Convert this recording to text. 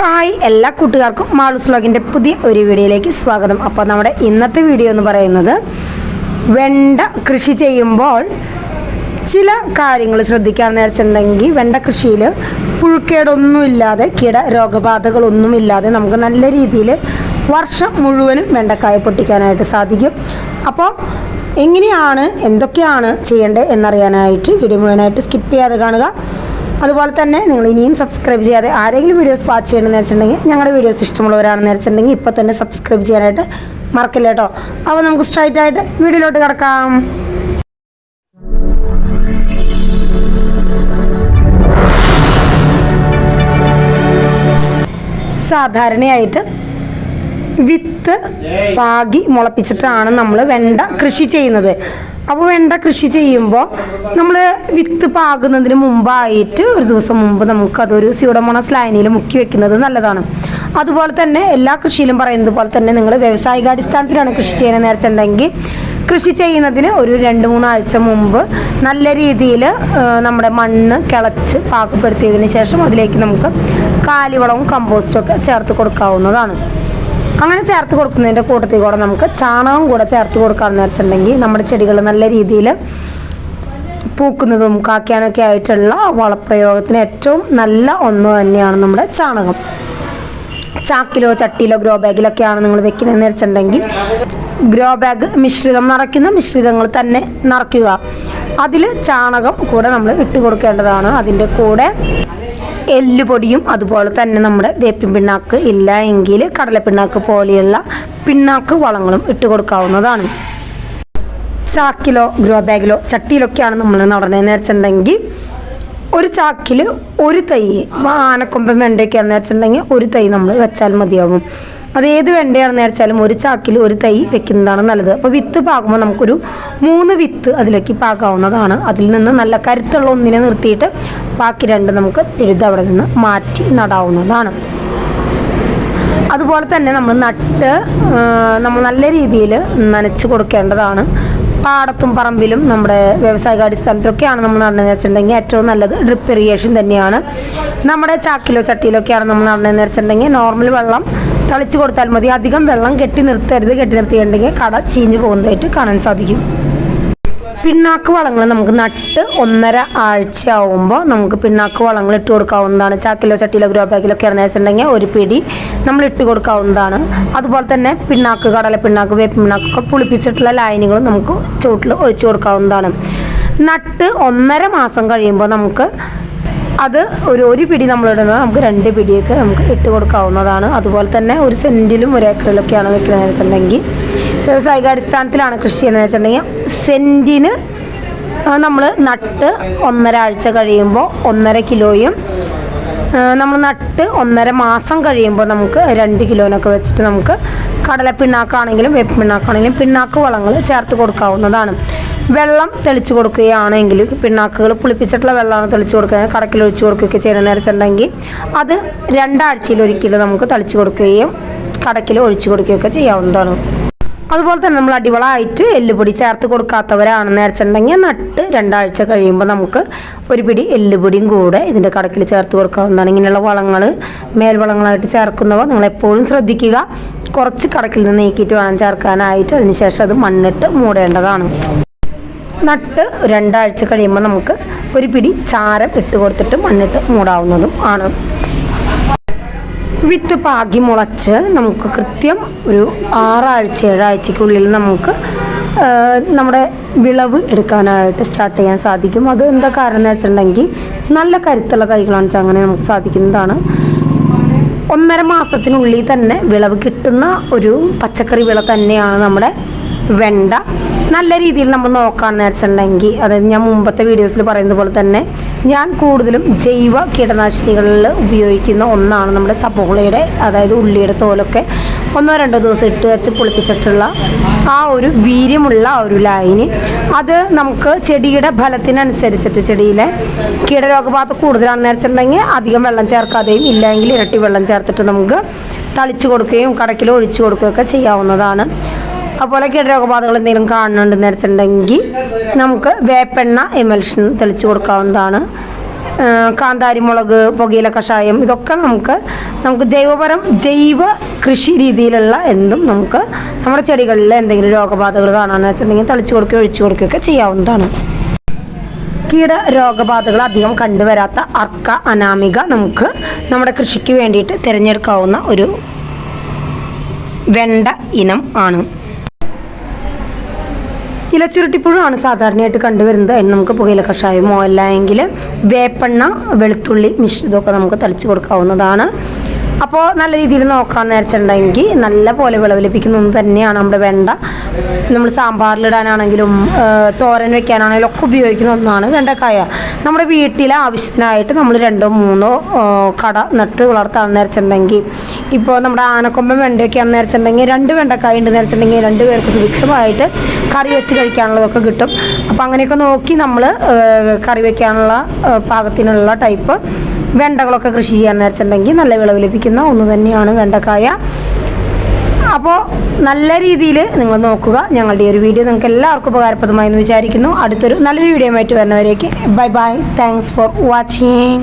Hi എല്ലാ കൂട്ടുകാർക്കും മാളൂസ് വ്ലോഗിന്റെ പുതിയ ഒരു വീഡിയോയിലേക്ക് സ്വാഗതം. അപ്പോൾ നമ്മുടെ ഇന്നത്തെ വീഡിയോ എന്ന് പറയുന്നത് വെണ്ട കൃഷി ചെയ്യുമ്പോൾ ചില കാര്യങ്ങൾ ശ്രദ്ധിക്കാമെന്ന് വെച്ചിട്ടുണ്ടെങ്കിൽ വെണ്ട കൃഷിയിൽ പുഴുക്കേടൊന്നുമില്ലാതെ കിട രോഗബാധകളൊന്നുമില്ലാതെ നമുക്ക് നല്ല രീതിയിൽ വർഷം മുഴുവനും വെണ്ടക്കായ പൊട്ടിക്കാനായിട്ട് സാധിക്കും. അപ്പോൾ എങ്ങനെയാണ് എന്തൊക്കെയാണ് ചെയ്യേണ്ടത് എന്നറിയാനായിട്ട് വീഡിയോ മുഴുവനായിട്ട് സ്കിപ്പ് ചെയ്യാതെ കാണുക. അതുപോലെ തന്നെ നിങ്ങൾ ഇനിയും സബ്സ്ക്രൈബ് ചെയ്യാതെ ആരെങ്കിലും വീഡിയോസ് വാച്ച് ചെയ്യണമെന്ന് വെച്ചിട്ടുണ്ടെങ്കിൽ ഞങ്ങളുടെ വീഡിയോസ് ഇഷ്ടമുള്ളവരാണെന്ന് വെച്ചിട്ടുണ്ടെങ്കിൽ ഇപ്പോൾ തന്നെ സബ്സ്ക്രൈബ് ചെയ്യാനായിട്ട് മറക്കില്ല കേട്ടോ. അപ്പോൾ നമുക്ക് സ്ട്രൈറ്റ് ആയിട്ട് വീഡിയോയിലോട്ട് കിടക്കാം. സാധാരണയായിട്ട് വിത്ത് പാകി മുളപ്പിച്ചിട്ടാണ് നമ്മൾ വെണ്ട കൃഷി ചെയ്യുന്നത്. അപ്പോൾ വെണ്ട കൃഷി ചെയ്യുമ്പോൾ നമ്മൾ വിത്ത് പാകുന്നതിന് മുമ്പായിട്ട് ഒരു ദിവസം മുമ്പ് നമുക്കതൊരു സ്യൂഡോമോണസ് ലൈനിൽ മുക്കി വെക്കുന്നത് നല്ലതാണ്. അതുപോലെ തന്നെ എല്ലാ കൃഷിയിലും പറയുന്നത് പോലെ തന്നെ നിങ്ങൾ വ്യവസായികാടിസ്ഥാനത്തിലാണ് കൃഷി ചെയ്യണമെന്ന് വെച്ചിട്ടുണ്ടെങ്കിൽ കൃഷി ചെയ്യുന്നതിന് ഒരു രണ്ട് മൂന്നാഴ്ച മുമ്പ് നല്ല രീതിയിൽ നമ്മുടെ മണ്ണ് കിളച്ച് പാകപ്പെടുത്തിയതിന് ശേഷം അതിലേക്ക് നമുക്ക് കാലിവളവും കമ്പോസ്റ്റും ഒക്കെ ചേർത്ത് കൊടുക്കാവുന്നതാണ്. അങ്ങനെ ചേർത്ത് കൊടുക്കുന്നതിന്റെ കൂട്ടത്തിൽ കൂടെ നമുക്ക് ചാണകം കൂടെ ചേർത്ത് കൊടുക്കാമെന്ന് വെച്ചിട്ടുണ്ടെങ്കിൽ നമ്മുടെ ചെടികൾ നല്ല രീതിയിൽ പൂക്കുന്നതും കാക്കാനൊക്കെ ആയിട്ടുള്ള വളപ്രയോഗത്തിന് ഏറ്റവും നല്ല ഒന്ന് തന്നെയാണ് നമ്മുടെ ചാണകം. ചാക്കിലോ ചട്ടിയിലോ ഗ്രോ ബാഗിലൊക്കെയാണ് നിങ്ങൾ വെക്കുന്നതെന്ന് വെച്ചിട്ടുണ്ടെങ്കിൽ ഗ്രോ ബാഗ് മിശ്രിതം നിറയ്ക്കുന്ന മിശ്രിതങ്ങൾ തന്നെ നിറയ്ക്കുക. അതിൽ ചാണകം കൂടെ നമ്മൾ ഇട്ട് കൊടുക്കേണ്ടതാണ്. അതിന്റെ കൂടെ എല്ലുപൊടിയും അതുപോലെ തന്നെ നമ്മുടെ വേപ്പിൻ പിണ്ണാക്ക് ഇല്ല എങ്കിൽ കടലപ്പിണ്ണാക്ക് പോലെയുള്ള പിണ്ണാക്ക് വളങ്ങളും ഇട്ട് കൊടുക്കാവുന്നതാണ്. ചാക്കിലോ ഗ്രോ ബാഗിലോ ചട്ടിയിലൊക്കെയാണ് നമ്മൾ നടന്നതെന്ന് വെച്ചിട്ടുണ്ടെങ്കിൽ ഒരു ചാക്കിൽ ഒരു തൈ ആനക്കൊമ്പൻ വെണ്ടയൊക്കെയാണെന്ന് വെച്ചിട്ടുണ്ടെങ്കിൽ ഒരു തൈ നമ്മൾ വെച്ചാൽ മതിയാകും അത് ഏത് വെണ്ടയാണെന്ന് വെച്ചാലും ഒരു ചാക്കിൽ ഒരു തൈ വെക്കുന്നതാണ് നല്ലത്. അപ്പോൾ വിത്ത് പാകുമ്പോൾ നമുക്കൊരു മൂന്ന് വിത്ത് അതിലേക്ക് പാകാവുന്നതാണ്. അതിൽ നിന്ന് നല്ല കരുത്തുള്ള ഒന്നിനെ നിർത്തിയിട്ട് ബാക്കി രണ്ട് നമുക്ക് എഴുതി അവിടെ നിന്ന് മാറ്റി നടാവുന്നതാണ്. അതുപോലെ തന്നെ നമ്മൾ നട്ട് നമ്മൾ നല്ല രീതിയിൽ നനച്ച് കൊടുക്കേണ്ടതാണ്. പാടത്തും പറമ്പിലും നമ്മുടെ വ്യവസായിക അടിസ്ഥാനത്തിലൊക്കെയാണ് നമ്മൾ നടന്നതെന്ന് വെച്ചിട്ടുണ്ടെങ്കിൽ ഏറ്റവും നല്ലത് ഡ്രിപ്പ് ഇറിഗേഷൻ തന്നെയാണ്. നമ്മുടെ ചാക്കിലോ ചട്ടിയിലൊക്കെയാണ് നമ്മൾ നടന്നതെന്ന് വെച്ചിട്ടുണ്ടെങ്കിൽ നോർമൽ വെള്ളം തളിച്ച് കൊടുത്താൽ മതി. അധികം വെള്ളം കെട്ടി നിർത്തരുത്. കെട്ടി നിർത്തിയിട്ടുണ്ടെങ്കിൽ കട ചീഞ്ഞു പോകുന്നതായിട്ട് കാണാൻ സാധിക്കും. പിണ്ണാക്ക് വളങ്ങൾ നമുക്ക് നട്ട് ഒന്നര ആഴ്ച ആവുമ്പോൾ നമുക്ക് പിണ്ണാക്ക് വളങ്ങൾ ഇട്ട് കൊടുക്കാവുന്നതാണ്. ചാക്കിലോ ചട്ടിയിലോ ഗ്രോ ബാഗിലൊക്കെ ഇറങ്ങി വെച്ചിട്ടുണ്ടെങ്കിൽ ഒരു പിടി നമ്മൾ ഇട്ട് കൊടുക്കാവുന്നതാണ്. അതുപോലെ തന്നെ പിണ്ണാക്ക് കടല പിണ്ണാക്ക് വേപ്പ് പിണ്ണാക്കൊക്കെ പുളിപ്പിച്ചിട്ടുള്ള ലൈനുകളും നമുക്ക് ചുവട്ടിൽ ഒഴിച്ചു കൊടുക്കാവുന്നതാണ്. നട്ട് ഒന്നര മാസം കഴിയുമ്പോൾ നമുക്ക് അത് ഒരു ഒരു പിടി നമ്മളിടുന്നത് നമുക്ക് രണ്ട് പിടിയൊക്കെ നമുക്ക് ഇട്ട് കൊടുക്കാവുന്നതാണ്. അതുപോലെ തന്നെ ഒരു സെന്റിലും ഒരു ഏക്കറിലൊക്കെയാണ് വെക്കുന്നതെന്ന് വെച്ചിട്ടുണ്ടെങ്കിൽ വ്യവസായികാടിസ്ഥാനത്തിലാണ് കൃഷി ചെയ്യുന്നത് വെച്ചിട്ടുണ്ടെങ്കിൽ. സെന്റിന് നമ്മൾ നട്ട് ഒന്നര ആഴ്ച കഴിയുമ്പോൾ ഒന്നര കിലോയും നമ്മൾ നട്ട് ഒന്നര മാസം കഴിയുമ്പോൾ നമുക്ക് രണ്ട് കിലോനൊക്കെ വെച്ചിട്ട് നമുക്ക് കടല പിണ്ണാക്കാണെങ്കിലും വേപ്പ് പിണ്ണാക്കാണെങ്കിലും പിണ്ണാക്ക് വളങ്ങൾ ചേർത്ത് കൊടുക്കാവുന്നതാണ്. വെള്ളം തെളിച്ച് കൊടുക്കുകയാണെങ്കിൽ പിണ്ണാക്കുകൾ പുളിപ്പിച്ചിട്ടുള്ള വെള്ളമാണ് തെളിച്ച് കൊടുക്കുക കടക്കിൽ ഒഴിച്ച് കൊടുക്കുകയൊക്കെ ചെയ്യണമെന്ന് വെച്ചിട്ടുണ്ടെങ്കിൽ അത് രണ്ടാഴ്ചയിൽ ഒരിക്കലും നമുക്ക് തളിച്ച് കൊടുക്കുകയും കടക്കിൽ ഒഴിച്ച് കൊടുക്കുകയൊക്കെ ചെയ്യാവുന്നതാണ്. അതുപോലെ തന്നെ നമ്മൾ അടിവളമായിട്ട് എല്ലുപൊടി ചേർത്ത് കൊടുക്കാത്തവരാണെന്ന് വെച്ചിട്ടുണ്ടെങ്കിൽ നട്ട് രണ്ടാഴ്ച കഴിയുമ്പോൾ നമുക്ക് ഒരു പിടി എല്ലുപൊടിയും കൂടെ ഇതിന്റെ കടക്കിൽ ചേർത്ത് കൊടുക്കാവുന്നതാണ്. ഇങ്ങനെയുള്ള വളങ്ങൾ മേൽവളങ്ങളായിട്ട് ചേർക്കുന്നവ നിങ്ങൾ എപ്പോഴും ശ്രദ്ധിക്കുക. കുറച്ച് കടക്കിൽ നിന്ന് നീക്കിയിട്ട് വേണം ചേർക്കാനായിട്ട്. അതിനുശേഷം അത് മണ്ണിട്ട് മൂടേണ്ടതാണ്. നട്ട് രണ്ടാഴ്ച കഴിയുമ്പോൾ നമുക്ക് ഒരു പിടി ചാരം ഇട്ട് കൊടുത്തിട്ട് മണ്ണിട്ട് മൂടാവുന്നതും ആണ്. വിത്ത് പാകി മുളച്ച് നമുക്ക് കൃത്യം ഒരു ആറാഴ്ച ഏഴാഴ്ചക്കുള്ളിൽ നമുക്ക് നമ്മുടെ വിളവ് എടുക്കാനായിട്ട് സ്റ്റാർട്ട് ചെയ്യാൻ സാധിക്കും. അത് എന്താ കാരണം എന്ന് വെച്ചിട്ടുണ്ടെങ്കിൽ നല്ല കരുത്തുള്ള തൈകളാണ് വെച്ചാൽ അങ്ങനെ നമുക്ക് സാധിക്കുന്നതാണ്. ഒന്നര മാസത്തിനുള്ളിൽ തന്നെ വിളവ് കിട്ടുന്ന ഒരു പച്ചക്കറി വിള തന്നെയാണ് നമ്മുടെ വെണ്ട. നല്ല രീതിയിൽ നമ്മൾ നോക്കാമെന്ന് വെച്ചിട്ടുണ്ടെങ്കിൽ അതായത് ഞാൻ മുമ്പത്തെ വീഡിയോസിൽ പറയുന്നത് പോലെ തന്നെ ഞാൻ കൂടുതലും ജൈവ കീടനാശിനികളിൽ ഉപയോഗിക്കുന്ന ഒന്നാണ് നമ്മുടെ സബോളയുടെ അതായത് ഉള്ളിയുടെ തോലൊക്കെ ഒന്നോ രണ്ടോ ദിവസം ഇട്ട് വെച്ച് പുളിപ്പിച്ചിട്ടുള്ള ആ ഒരു വീര്യമുള്ള ഒരു ലൈന് അത് നമുക്ക് ചെടിയുടെ ഫലത്തിനനുസരിച്ചിട്ട് ചെടിയിലെ കീടരോഗബാധ കൂടുതലാണെന്ന് വെച്ചിട്ടുണ്ടെങ്കിൽ അധികം വെള്ളം ചേർക്കാതെയും ഇല്ലെങ്കിൽ ഇരട്ടി വെള്ളം ചേർത്തിട്ട് നമുക്ക് തളിച്ചു കൊടുക്കുകയും കടക്കിൽ ഒഴിച്ചു കൊടുക്കുകയൊക്കെ ചെയ്യാവുന്നതാണ്. അതുപോലെ കീടരോഗബാധകൾ എന്തെങ്കിലും കാണുന്നുണ്ടെന്ന് വെച്ചിട്ടുണ്ടെങ്കിൽ നമുക്ക് വേപ്പെണ്ണ എമൽഷൻ തെളിച്ച് കൊടുക്കാവുന്നതാണ്. കാന്താരി മുളക് പുകയില കഷായം ഇതൊക്കെ നമുക്ക് നമുക്ക് ജൈവപരം ജൈവ കൃഷി രീതിയിലുള്ള എന്തും നമുക്ക് നമ്മുടെ ചെടികളിൽ എന്തെങ്കിലും രോഗബാധകൾ കാണാമെന്ന് വെച്ചിട്ടുണ്ടെങ്കിൽ തളിച്ചു കൊടുക്കുകയോ ഒഴിച്ചു കൊടുക്കുകയൊക്കെ ചെയ്യാവുന്നതാണ്. കീട രോഗബാധകൾ അധികം കണ്ടുവരാത്ത അർക്ക അനാമിക നമുക്ക് നമ്മുടെ കൃഷിക്ക് വേണ്ടിയിട്ട് തിരഞ്ഞെടുക്കാവുന്ന ഒരു വെണ്ട ഇനം ആണ്. ഇലച്ചുരുട്ടിപ്പുഴുവാണ് സാധാരണയായിട്ട് കണ്ടുവരുന്നത്. അതിന് നമുക്ക് പുകയില കഷായമോ അല്ല എങ്കിൽ വേപ്പെണ്ണ വെളുത്തുള്ളി മിശ്രിതമൊക്കെ നമുക്ക് തളിച്ച് കൊടുക്കാവുന്നതാണ്. അപ്പോൾ നല്ല രീതിയിൽ നോക്കാൻ വെച്ചിട്ടുണ്ടെങ്കിൽ നല്ല പോലെ വിളവ് തന്നെയാണ് നമ്മുടെ വെണ്ട. നമ്മൾ സാമ്പാറിലിടാനാണെങ്കിലും തോരൻ വെക്കാനാണെങ്കിലും ഒക്കെ ഉപയോഗിക്കുന്ന ഒന്നാണ് വെണ്ടക്കായ. നമ്മുടെ വീട്ടിലെ ആവശ്യത്തിനായിട്ട് നമ്മൾ രണ്ടോ മൂന്നോ കട നട്ട് വളർത്താൻ വെച്ചിട്ടുണ്ടെങ്കിൽ ഇപ്പോൾ നമ്മുടെ ആനക്കൊമ്പൻ വെണ്ടയൊക്കെയാണെന്ന് വെച്ചിട്ടുണ്ടെങ്കിൽ രണ്ട് വെണ്ടക്കായ ഉണ്ടെന്ന് വെച്ചിട്ടുണ്ടെങ്കിൽ രണ്ട് പേർക്ക് സുഭിക്ഷമായിട്ട് കറി വെച്ച് കഴിക്കാനുള്ളതൊക്കെ കിട്ടും. അപ്പോൾ അങ്ങനെയൊക്കെ നോക്കി നമ്മൾ കറി വയ്ക്കാനുള്ള പാകത്തിനുള്ള ടൈപ്പ് വെണ്ടകളൊക്കെ കൃഷി ചെയ്യാൻ വെച്ചിട്ടുണ്ടെങ്കിൽ നല്ല വിളവ് ലഭിക്കുന്ന ഒന്ന് തന്നെയാണ് വെണ്ടക്കായ. അപ്പോൾ നല്ല രീതിയിൽ നിങ്ങൾ നോക്കുക. ഞങ്ങളുടെ ഈ ഒരു വീഡിയോ നിങ്ങൾക്ക് എല്ലാവർക്കും ഉപകാരപ്രദമായി എന്ന് വിചാരിക്കുന്നു. അടുത്തൊരു നല്ലൊരു വീഡിയോ ആയിട്ട് വരുന്നവരേക്ക് bye bye. Thanks for watching